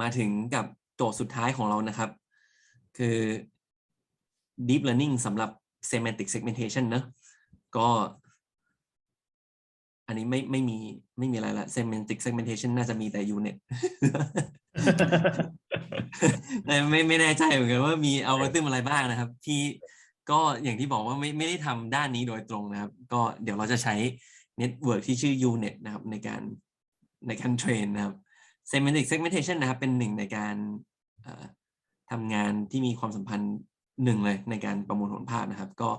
มาถึงกับโจทย์สุดท้ายของเรานะครับ คือ deep learning สำหรับ semantic segmentation เนอะก็อันนี้ไม่ไม่มีไม่มีอะไรละ semantic segmentation น่าจะมีแต่ UNet แต่ไม่ไม่แน่ใจเหมือนกันว่ามีเอัลกอริทึมอะไรบ้างนะครับ ที่ก็อย่างที่บอกว่าไม่ไม่ได้ทำด้านนี้โดยตรงนะครับ ก็เดี๋ยวเราจะใช้เน็ตเวิร์กที่ชื่อ UNet นะครับในการในการเทรนนะครับ semantic segmentation นะครับ เป็นหนึ่งในการทำงานที่มีความสัมพันธ์หนึ่งเลยในการประมวลผลภาพนะครับ ก็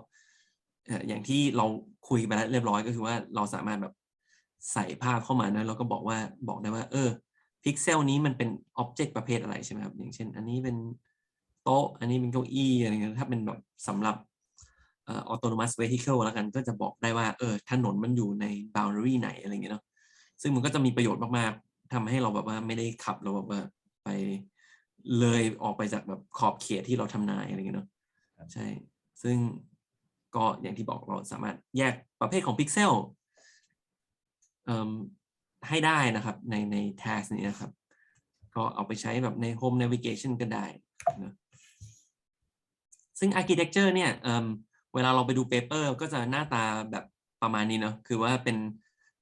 อย่างที่เราคุยไปแล้วเรียบร้อยก็คือว่าเราสามารถแบบใส่ภาพเข้ามานะแล้วก็บอกว่าบอกได้ว่า เออพิกเซลนี้มันเป็นอ็อบเจกต์ประเภทอะไรใช่ไหมครับ อย่างเช่น อันนี้เป็นโต๊ะ อันนี้เป็นเก้าอี้อะไรเงี้ยถ้าเป็นแบบสำหรับออ autonomous vehicle แล้วกันก็จะบอกได้ว่าเออถนนมันอยู่ใน boundary ไหนอะไรเงี้ยเนาะซึ่งมันก็จะมีประโยชน์มาก ทำให้เราแบบว่าไม่ได้ขับเราแบบว่าไปเลยออกไปจากแบบขอบเขตที่เราทำนายอะไรเงี้ยเนาะใช่ ซึ่งก็อย่างที่บอกเราสามารถแยกประเภทของพิกเซลเอ่มให้ได้นะครับในใน task นี้นะครับ ก็เอาไปใช้แบบใน home navigation ก็ได้นะซึ่ง architecture เนี่ยเอิ่มเวลาเราไปดู paper ก็จะหน้าตาแบบประมาณนี้เนาะคือว่าเป็น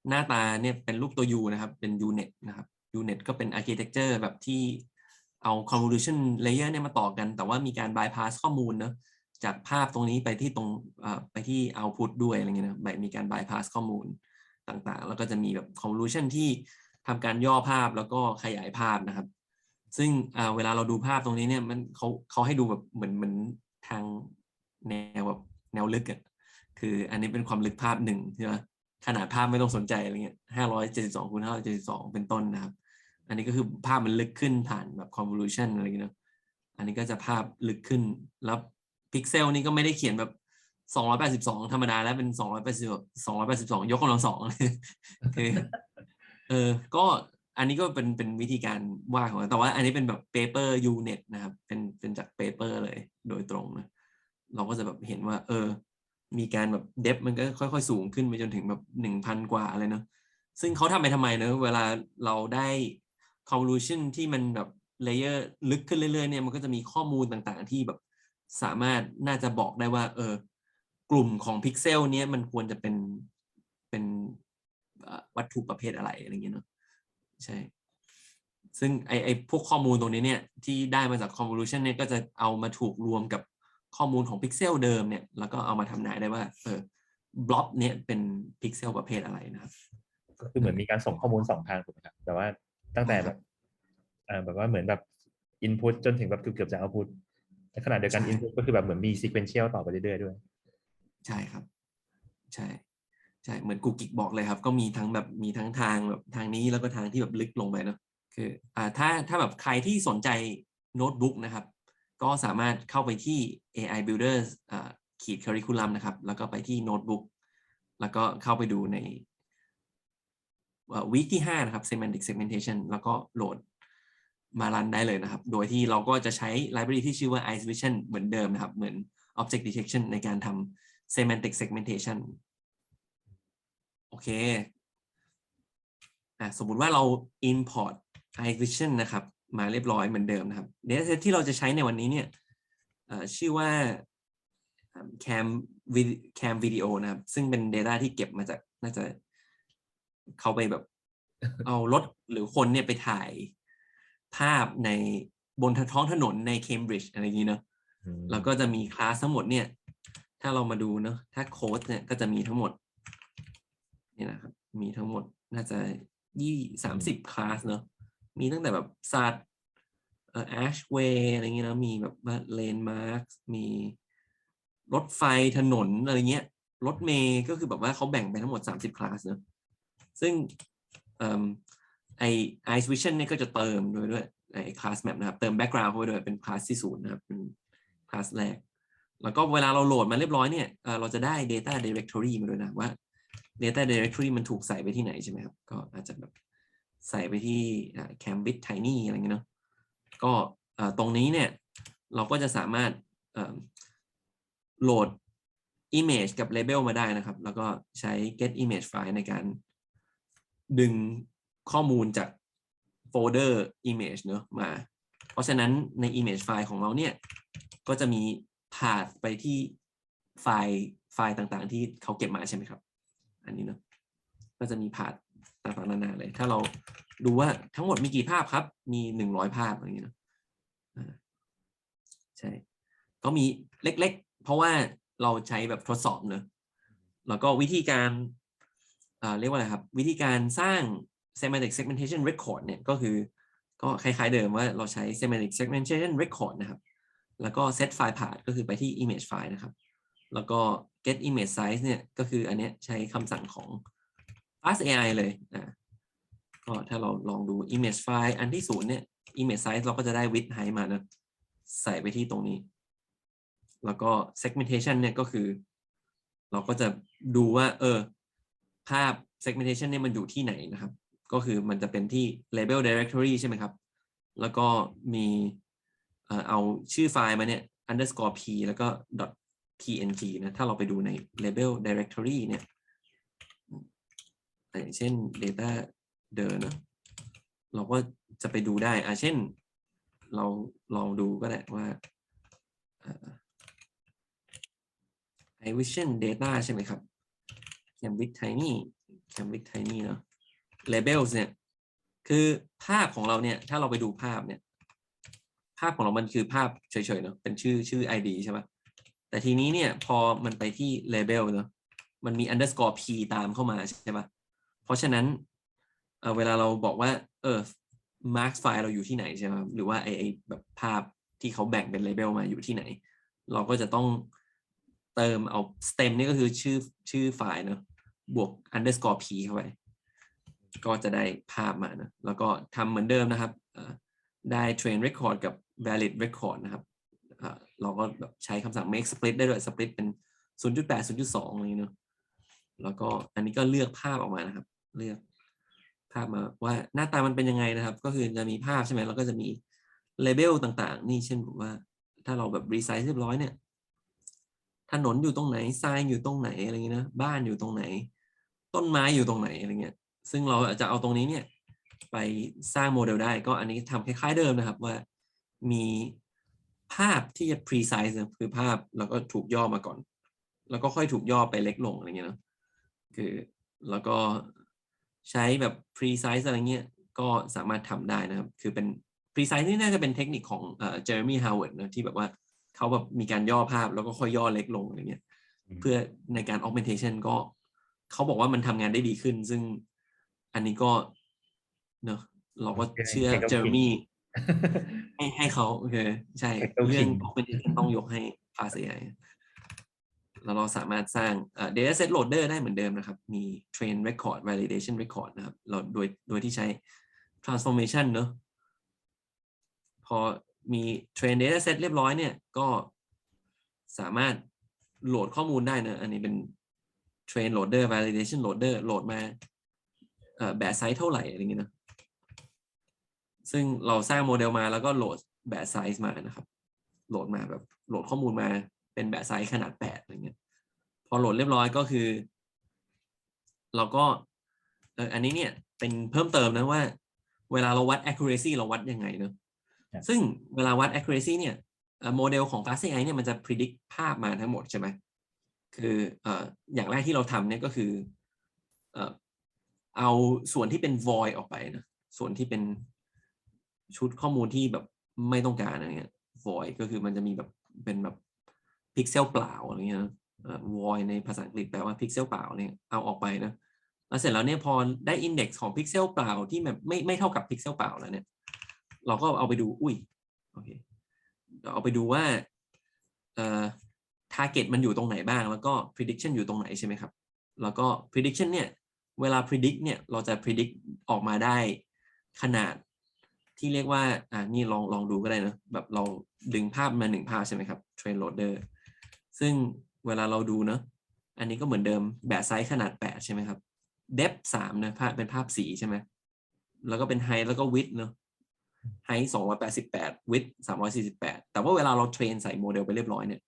หน้าตาเนี่ยเป็นรูปตัว U นะครับ เป็น UNet นะครับ UNet ก็เป็น architecture แบบที่เอา convolution layer เนี่ยมาต่อกัน แต่ว่ามีการ bypass ข้อมูลเนาะจากภาพตรงนี้ไปที่ตรงไปที่ output ด้วยอะไรเงี้ยนะแบบมีการ bypass ข้อมูลต่างๆ แล้วก็จะมีแบบ convolution ที่ทำการย่อภาพแล้วก็ขยายภาพนะครับ ซึ่งเวลาเราดูภาพตรงนี้เนี่ยมันเขาเขาให้ดูแบบเหมือนเหมือนทางแนวแบบแนวลึกอะ่ะคืออันนี้เป็นความลึกภาพหนึ่งใช่ไหม ขนาดภาพไม่ต้องสนใจอะไรเงี้ยห้าร้อยเจ็ดสิบสองคูณห้าร้อยเจ็ดสิบสองเป็นต้นนะครับ อันนี้ก็คือภาพมันลึกขึ้นผ่านแบบ convolution อะไรเงี้ยเนอะอันนี้ก็จะภาพลึกขึ้น แล้วพิกเซลนี่ก็ไม่ได้เขียนแบบ282ธรรมดาแล้วเป็น280 282ยกกำลังสองคือเออ ก็อันนี้ก็เป็นเป็นวิธีการว่าของมันแต่ว่าอันนี้เป็นแบบ paper unit นะครับ เป็นเป็นจาก paper เลยโดยตรงนะเราก็จะแบบเห็นว่า เออ มีการแบบ depth มันก็ค่อยๆ สูงขึ้นไปจนถึงแบบหนึ่งพันกว่าเลยเนาะซึ่งเขาทำไปทำไมเนอะเวลาเราได้ convolution ที่มันแบบ layer ลึกขึ้นเรื่อยๆเนี่ยมันก็จะมีข้อมูลต่างๆ ที่แบบสามารถน่าจะบอกได้ว่า เออกลุ่มของพิกเซลเนี้ยมันควรจะเป็นเป็นวัตถุประเภทอะไรอะไรเงี้ยเนาะใช่ ซึ่งไอไอพวกข้อมูลตรงนี้เนี่ยที่ได้มาจาก convolution เนี่ยก็จะเอามาถูกรวมกับ ข้อมูลของพิกเซลเดิมเนี่ยแล้วก็เอามาทำนายได้ว่าเออบล็อบเนี่ยเป็นพิกเซลประเภทอะไรนะครับก็คือเหมือนมีการส่งข้อมูลสองทางถูกไหมครับแต่ว่าตั้งแต่แบบเอ่อแบบว่าเหมือนแบบอินพุตจนถึงแบบเกือบๆจะเอาพุตในขณะเดียวกันใช่อินพุตก็คือแบบเหมือนมีซีเควนเชียลต่อไปเรื่อยๆด้วย ใช่ครับ ใช่ใช่เหมือนกูกิกบอกเลยครับ ก็มีทั้งแบบมีทั้งทางแบบทางนี้แล้วก็ทางที่แบบลึกลงไปเนาะคืออ่าถ้าถ้าแบบใครที่สนใจโน้ตบุ๊กนะครับ ก็สามารถเข้าไปที่ AI Builders ขีด curriculum นะครับ แล้วก็ไปที่โน้ตบุ๊กแล้วก็เข้าไปดูในวีคที่ 5 นะครับ semantic segmentation แล้วก็โหลดมารันได้เลยนะครับ โดยที่เราก็จะใช้ library ที่ชื่อว่า Ice Vision เหมือนเดิมนะครับ เหมือน object detection ในการทำ semantic segmentation โอเค สมมุติว่าเรา import Ice Vision นะครับ มาเรียบร้อยเหมือนเดิมนะครับ dataset ที่เราจะใช้ในวันนี้เนี่ยเอ่อชื่อว่า cam vid- cam video นะครับ ซึ่งเป็น data ที่เก็บมาจากน่าจะเขาไปแบบ เอารถหรือคนเนี่ยไปถ่ายภาพในบนท้องถนนในเคมบริดจ์อะไรอย่างนี้เนาะอืมแล้วก็จะมีคลาสทั้งหมดเนี่ย ถ้าเรามาดูเนาะถ้าโค้ดเนี่ยก็จะมีทั้งหมดนี่นะครับ มีทั้งหมดน่าจะยี่สามสิบคลาสเนาะ มีตั้งแต่แบบสัตว์เอ่อแอชเวย์อะไรเงี้ยนะมีแบบเลนมาร์คมีรถไฟถนนอะไรเงี้ยรถเมย์ก็คือแบบว่าเขาแบ่งไปทั้งหมดสามสิบคลาสเนาะซึ่งเอิ่มไอ Ice Vision เนี่ยก็จะเติมด้วยด้วยไอคลาสแมปนะครับ เติม background เข้าไปด้วยเป็นคลาสที่ศูนย์นะครับ เป็นคลาสแรก แล้วก็เวลาเราโหลดมาเรียบร้อยเนี่ยเอ่อเราจะได้ data directory มาด้วยนะว่า data directory มันถูกใส่ไปที่ไหนใช่ไหมครับ ก็อาจจะแบบ ใส่ไปที่ Cambit Tiny อะไรเงี้ยเนาะก็ตรงนี้เนี่ย เราก็จะสามารถโหลด image กับ label มาได้นะครับ แล้วก็ใช้ get image file ในการดึงข้อมูลจาก folder image เนอะมา เพราะฉะนั้นใน image file ของเราเนี่ย ก็จะมี path ไปที่ไฟล์ไฟล์ต่างๆ ที่เขาเก็บมาใช่ไหมครับ อันนี้เนอะก็จะมี path ต่างๆนานาเลย ถ้าเราดูว่าทั้งหมดมีกี่ภาพครับ มีหนึ่งร้อยภาพอะไรอย่างเงี้ยเนะใช่ก็มีเล็ก ๆ เพราะว่าเราใช้แบบทดสอบเนอะแล้วก็วิธีการอ่าเรียกว่าอะไรครับ วิธีการสร้าง semantic segmentation record เนี่ยก็คือก็คล้าย ๆ เดิมว่าเราใช้ semantic segmentation record นะครับ แล้วก็ set file path ก็คือไปที่ image file นะครับ แล้วก็ get image size เนี่ยก็คืออันเนี้ยใช้คำสั่งของ fast AI เลยอ่าก็ถ้าเราลองดู image file อันที่ศูนย์เนี่ย image size เราก็จะได้ width height มานะ ใส่ไปที่ตรงนี้ แล้วก็ segmentation เนี่ยก็คือ เราก็จะดูว่า เออ ภาพ segmentation เนี่ยมันอยู่ที่ไหนนะครับ ก็คือมันจะเป็นที่ label directory ใช่ไหมครับ แล้วก็มีเออเอาชื่อไฟล์มาเนี่ย underscore p แล้วก็ png นะ ถ้าเราไปดูใน label directory เนี่ย อย่างเช่น data เดินนะเราก็จะไปดูได้อะเช่น เราลองดูก็ได้ว่าเอ่อ iVision data ใช่ไหมครับ Cambridge Tiny Cambridge Tiny เนอะ labels เนี่ย คือภาพของเราเนี่ย ถ้าเราไปดูภาพเนี่ย ภาพของเรามันคือภาพเฉยๆเนอะเป็นชื่อชื่อ ID ใช่ปะแต่ทีนี้เนี่ย พอมันไปที่ label เนอะมันมี underscore p ตามเข้ามาใช่ปะ เพราะฉะนั้นเเวลาเราบอกว่า เออ mark ไฟล์เราอยู่ที่ไหนใช่ไหมหรือว่าไอไอแบบภาพที่เขาแบ่งเป็น label มาอยู่ที่ไหน เราก็จะต้องเติมเอา stem นี่ก็คือชื่อชื่อไฟล์เนอะบวก underscore p เข้าไป ก็จะได้ภาพมานะแล้วก็ทำเหมือนเดิมนะครับได้ train record กับ valid record นะครับเราก็แบบใช้คำสั่ง make split ได้ด้วย split เป็น 0.8 0.2อะไรอย่างเงี้เนอะแล้วก็อันนี้ก็เลือกภาพออกมานะครับ เลือกภาพมาว่าหน้าตามันเป็นยังไงนะครับ ก็คือจะมีภาพใช่ไหมแล้วก็จะมี label ต่างๆ นี่เช่นว่า ถ้าเราแบบ resize เรียบร้อยเนี่ย ถนนอยู่ตรงไหนทรายอยู่ตรงไหนอะไรเงี้ยนะบ้านอยู่ตรงไหน ต้นไม้อยู่ตรงไหนอะไรเงี้ย ซึ่งเราจะเอาตรงนี้เนี่ย ไปสร้างโมเดลได้ ก็อันนี้ทำคล้าย ๆเดิมนะครับว่ามีภาพที่จะ precise นะคือภาพแล้วก็ถูกย่อมาก่อน แล้วก็ค่อยถูกย่อไปเล็กลงอะไรเงี้ยนะคือแล้วก็ ใช้แบบ precise อะไรเงี้ยก็สามารถทำได้นะครับ คือเป็น precise นี่น่าจะเป็นเทคนิคของเอ่อ Jeremy Howard นะที่แบบว่าเขาแบบมีการย่อภาพแล้วก็ค่อยย่อเล็กลงอะไรเงี้ยอืมเพื่อในการ augmentation ก็เขาบอกว่ามันทำงานได้ดีขึ้น ซึ่งอันนี้ก็เนอะเราก็เชื่อเทคโนโลยีเจอร์มี่ให้ให้เขาโอเคใช่เทคโนโลยีเรื่อง augmentation ต้องยกให้ Fast AI แล้วเราสามารถสร้างเอ่อ dataset loader ได้เหมือนเดิมนะครับ มี train record validation record นะครับ เราโดยโดยที่ใช้ transformation เนอะพอมี train dataset เรียบร้อยเนี่ย ก็สามารถโหลดข้อมูลได้นะ อันนี้เป็น train loader validation loader โหลดมาแบบไซส์เท่าไหร่อะไรอย่างเงี้ยนะ ซึ่งเราสร้างโมเดลมาแล้วก็โหลดแบบไซส์มานะครับ โหลดมาแบบโหลดข้อมูลมาเป็นแบบไซส์ขนาดแปดอะไรเงี้ย อโหลดเรียบร้อยก็คือ เราก็เอออันนี้เนี่ยเป็นเพิ่มเติมนะว่า เวลาเราวัด accuracy เราวัดยังไงเนอะครับซึ่งเวลาวัด accuracy เนี่ยเอ่อโมเดลของ Fast AI เนี่ยมันจะ predict ภาพมาทั้งหมดใช่ไหมคือเอ่ออย่างแรกที่เราทำเนี่ยก็คือเอ่อเอาส่วนที่เป็น void ออกไปนะส่วนที่เป็นชุดข้อมูลที่แบบไม่ต้องการอะไรเงี้ย void ก็คือมันจะมีแบบเป็นแบบพิกเซลเปล่าอะไรเงี้ยนะเอ่อ void ในภาษาอังกฤษแปลว่าพิกเซลเปล่าเนี่ยเอาออกไปนะแล้วเสร็จแล้วเนี่ยพอได้ index ของพิกเซลเปล่าที่แบบไม่ไม่เท่ากับพิกเซลเปล่าแล้วเนี่ยเราก็เอาไปดูอุ้ยโอเคเราเอาไปดูว่าเอ่อ target มันอยู่ตรงไหนบ้าง แล้วก็ prediction อยู่ตรงไหนใช่ไหมครับ แล้วก็ prediction เนี่ยเวลา predict เนี่ยเราจะ predict ออกมาได้ขนาดที่เรียกว่าอ่านี่ลองลองดูก็ได้นะแบบเราดึงภาพมาหนึ่งภาพใช่ไหมครับ train loader ซึ่ง เวลาเราดูเนอะอันนี้ก็เหมือนเดิมแบบไซส์ขนาด8ใช่ไหมครับ depth 3นะภาพเป็นภาพสีใช่ไหมแล้วก็เป็น height แล้วก็ width เนอะ height 288 width 348แปดแต่ว่าเวลาเราเทรนใส่โมเดลไปเรียบร้อยเนี่ย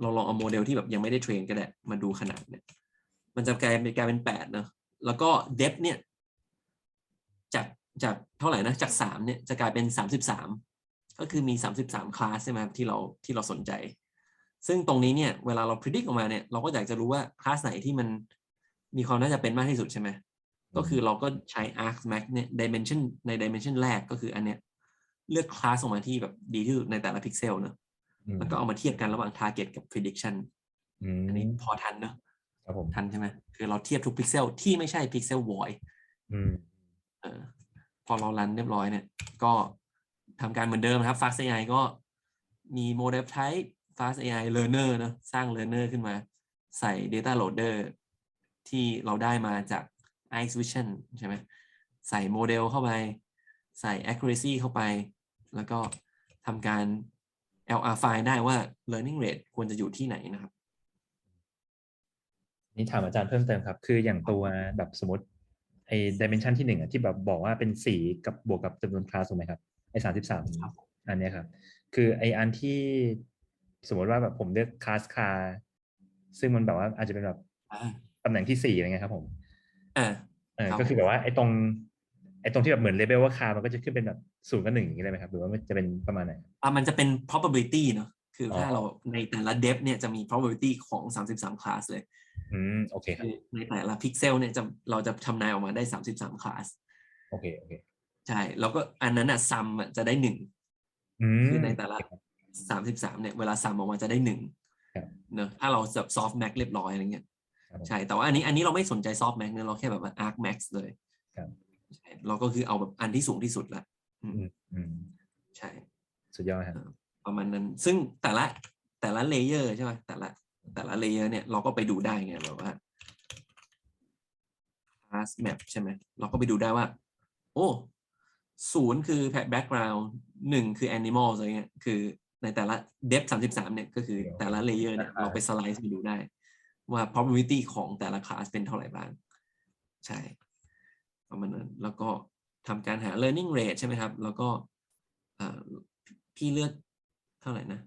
เราลองเอาโมเดลที่แบบยังไม่ได้เทรนก็ได้มาดูขนาดเนี่ย มันจะกลายเป็นกลายเป็น8เนอะแล้วก็ depth เนี่ย จากจากเท่าไหร่นะจากสามเนี่ยจะกลายเป็นสามสิบสามก็คือมีสามสิบสามคลาสใช่ไหมที่เราที่เราสนใจ ซึ่งตรงนี้เนี่ยเวลาเรา predict ออกมาเนี่ยเราก็อยากจะรู้ว่าคลาสไหนที่มันมีความน่าจะเป็นมากที่สุดใช่ไหมก็คือเราก็ใช้ argmax เนี่ย dimension ใน dimension แรกก็คืออันเนี้ยเลือกคลาสออกมาที่แบบดีที่สุดในแต่ละพิกเซลเนอะอืมแล้วก็เอามาเทียบกันระหว่าง target กับ prediction อืมอันนี้พอทันเนอะครับผมทันใช่ไหมคือเราเทียบทุกพิกเซลที่ไม่ใช่ pixel void อืมเออพอเรารันเรียบร้อยเนี่ย ก็ทำการเหมือนเดิมนะครับ Fast AI ก็มี model type Fast AI learner เนอะสร้าง learner ขึ้นมา ใส่ data loader ที่เราได้มาจาก Ice Vision ใช่ไหมใส่โมเดลเข้าไป ใส่ accuracy เข้าไป แล้วก็ทำการ LR file ได้ว่า learning rate ควรจะอยู่ที่ไหนนะครับนี่ถามอาจารย์เพิ่มเติมครับ คืออย่างตัวแบบสมมติไอ้ดิเมนชันที่หนึ่งอะที่แบบบอกว่าเป็นสีกับบวกกับจำนวนคลาสถูกไหมครับ ไอ้สามสิบสามครับอันเนี้ยครับ คือไอ้อันที่ สมมติว่าแบบผมเลือกคลาสคาซึ่งมันแบบว่าอาจจะเป็นแบบอ่าตำแหน่งที่สี่อะไรเงี้ยครับผมอ่าเออครับก็คือแบบว่าไอ้ตรงไอ้ตรงที่แบบเหมือนเลเบลว่าคามันก็จะขึ้นเป็นแบบศูนย์กับหนึ่งอย่างนี้ได้ไหมครับ หรือว่ามันจะเป็นประมาณไหนอะมันจะเป็น probability เนอะคือออถ้าเราในแต่ละ depth เนี่ยจะมี probability ของ33 class เลย อืมโอเคครับคือในแต่ละ pixel เนี่ยจะเราจะทำนายออกมาได้33 class โอเคโอเค ใช่ แล้วก็อันนั้นอะ sum อะจะได้หนึ่งอืมคือในแต่ละ 33เนี่ยเวลา sum ออกมาจะได้หนึ่งครับเนอะถ้าเราแบบ soft max เรียบร้อยอะไรเงี้ยครับผมใช่แต่ว่าอันนี้อันนี้เราไม่สนใจ soft max เนี่ยเราแค่แบบว่า arc max เลยครับใช่เราก็คือเอาแบบอันที่สูงที่สุดละอืมอืมอืมใช่ สุดยอดครับประมาณนั้น ซึ่งแต่ละแต่ละเลเยอร์ใช่ไหมแต่ละ แต่ละเลเยอร์เนี่ยเราก็ไปดูได้ไงแบบว่า class map ใช่ไหมเราก็ไปดูได้ว่า โอ้ศูนย์คือ background หนึ่งคือ animal อะไรเงี้ยคือ ในแต่ละ depth สามสิบสามเนี่ยก็คือแต่ละเลเยอร์เนี่ยอ่าเราไปสไลด์ไปดูได้ ว่า probability ของแต่ละ class เป็นเท่าไหร่บ้าง ใช่ประมาณนั้นแล้วก็ทำการหา learning rate ใช่ไหมครับ แล้วก็อ่าพี่เลือกเท่าไหร่นะ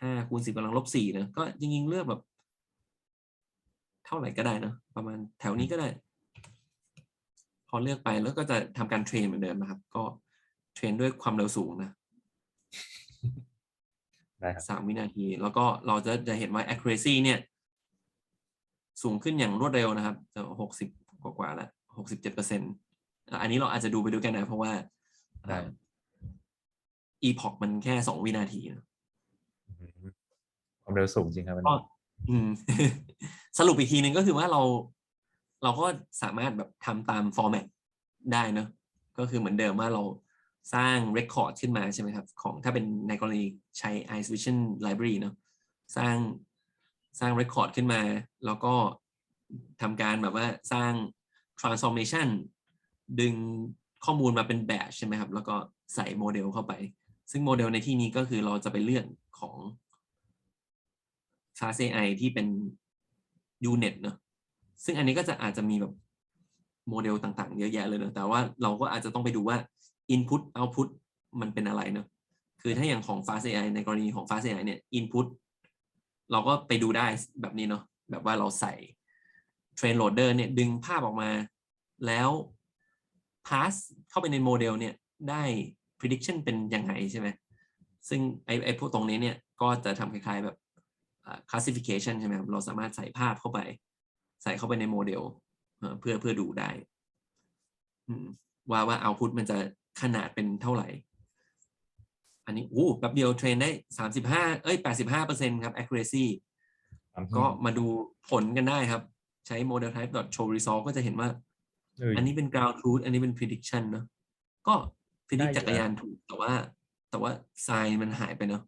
ห้าคูณสิบกำลังลบสี่นะก็จริงๆเลือกแบบ เท่าไหร่ก็ได้เนอะประมาณแถวนี้ก็ได้ พอเลือกไปแล้วก็จะทำการเทรนเหมือนเดิมนะครับ ก็เทรนด้วยความเร็วสูงนะได้ครับ สามวินาที แล้วก็เราจะจะเห็นว่า accuracy เนี่ย สูงขึ้นอย่างรวดเร็วนะครับ จะหกสิบกว่าๆแล้วหกสิบเจ็ดเปอร์เซ็นต์อันนี้เราอาจจะดูไปด้วยกันนะ เพราะว่าได้อีพอกมันแค่สองวินาทีนะอืมความเร็วสูงจริงครับอันก็นี้อืมสรุปอีกทีหนึ่งก็คือว่าเรา เราก็สามารถแบบทำตามฟอร์แมตได้เนอะก็คือเหมือนเดิมว่าเรา สร้าง Record ขึ้นมาใช่ไหมครับ ของถ้าเป็นในกรณีใช้ Ice Vision Library เนอะสร้างสร้าง Record ขึ้นมา แล้วก็ทำการแบบว่าสร้าง transformation ดึงข้อมูลมาเป็นแบบใช่ไหมครับ แล้วก็ใส่โมเดลเข้าไป ซึ่งโมเดลในที่นี้ก็คือเราจะไปเลือกของ Class AI ที่เป็น Unet เนอะซึ่งอันนี้ก็จะอาจจะมีแบบโมเดลต่างๆ เยอะแยะเลยเนอะแต่ว่าเราก็อาจจะต้องไปดูว่า Input Output มันเป็นอะไรเนอะคือถ้าอย่างของ Fast AI ในกรณีของ Fast AI เนี่ย Input เราก็ไปดูได้แบบนี้เนาะแบบว่าเราใส่ Train Loader เนี่ยดึงภาพออกมา แล้ว pass เข้าไปในโมเดลเนี่ยได้ prediction เป็นยังไงใช่ไหมซึ่งไอ้ไอ้พวกตรงนี้เนี่ยก็จะทำคล้ายๆแบบอ่า classification ใช่ไหมครับเราสามารถใส่ภาพเข้าไป ใส่เข้าไปในโมเดลเอ่อเพื่อเพื่อดูได้อืมว่าว่า output มันจะ ขนาดเป็นเท่าไหร่ อันนี้อู้แป๊บเดียวเทรนได้สามสิบห้าเอ้ยแปดสิบห้าเปอร์เซ็นครับ accuracy ก็มาดูผลกันได้ครับ ใช้ model type show result ก็จะเห็นว่าเอ้ยอันนี้เป็น ground truth อันนี้เป็น prediction เนอะก็ predict ได้อยู่จักรยานถูกแต่ว่า แต่ว่าทรายมันหายไปเนอะ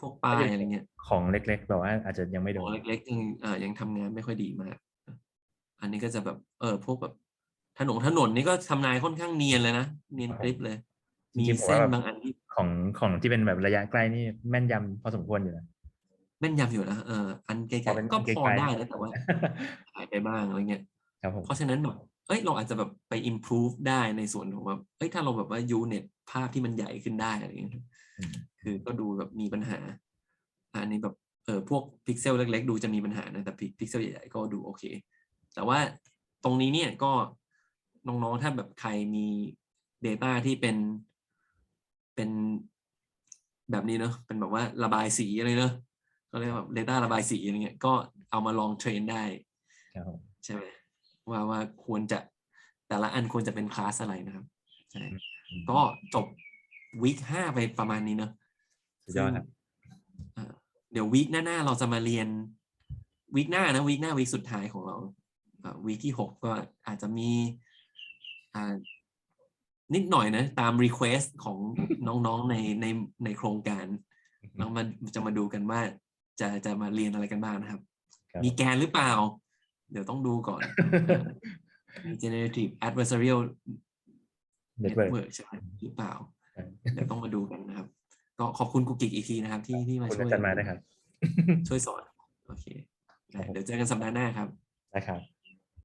พวกป้ายอะไรเงี้ย ของเล็กๆแบบว่าอาจจะยังไม่โดขอนงเล็กๆยังอ่ายังทำงานไม่ค่อยดีมาก อันนี้ก็จะแบบเออพวกแบบ ถนนถนนนี่ก็ทำนายค่อนข้างเนียนเลยนะ เนียนกริบเลยจมีริงๆผมเส้ว่านแบบบางอันที่ของของที่เป็นแบบระยะใกล้นี่แม่นยำพอสมควรอยู่นะ แม่นยำอยู่นะเอออันไกลพอเป็นๆก็ไกลพอๆได้นะแต่ว่าหายไปบ้างอะไรเงี้ย ครับผมเพราะฉะนั้นแบบ เอ้ย เราอาจจะแบบไป improve ได้ในส่วนของแบบ เอ้ย ถ้าเราแบบว่า unit ภาพที่มันใหญ่ขึ้นได้อะไรอย่างเงี้ย อืมคือก็ดูแบบมีปัญหา อันนี้แบบ เออพวกพิกเซลเล็ก ๆ ดูจะมีปัญหานะ แต่พิกเซลใหญ่ๆก็ดูโอเค แต่ว่าตรงนี้เนี่ยก็ น้องๆ ถ้าแบบใครมี Data ที่เป็นเป็นแบบนี้เนอะเป็นแบบว่าระบายสีอะไรเนอะก็เรียกว่า Data ระบายสีอะไรเงี้ยก็เอามาลองเทรนได้ครับผมใช่ไหมว่าว่าควรจะแต่ละอันควรจะเป็นคลาสอะไรนะครับใช่ก็จบวีคห้าไปประมาณนี้เนอะสุดยอดครับเอ่อเดี๋ยววีคหน้าๆเราจะมาเรียนวีคหน้านะวีคหน้าวีคสุดท้ายของเราวีคที่หกก็อาจจะมีอ่า นิดหน่อยนะ ตามรีเควสของน้องๆในในในโครงการเรามาจะมาดูกันว่า จะจะมาเรียนอะไรกันบ้างนะครับครับมีแกนหรือเปล่า เดี๋ยวต้องดูก่อน มี generative adversarial Network network ใช่ไหมหรือเปล่าครับเดี๋ยวต้องมาดูกันนะครับ ก็ขอบคุณกุกกิกอีกทีนะครับ ที่ที่ขมาอบคุณช่วยอาจารย์มาด้วยครับ ช่วยสอน โอเคได้เดี๋ยวเจอกันสัปดาห์หน้าครับ นะครับ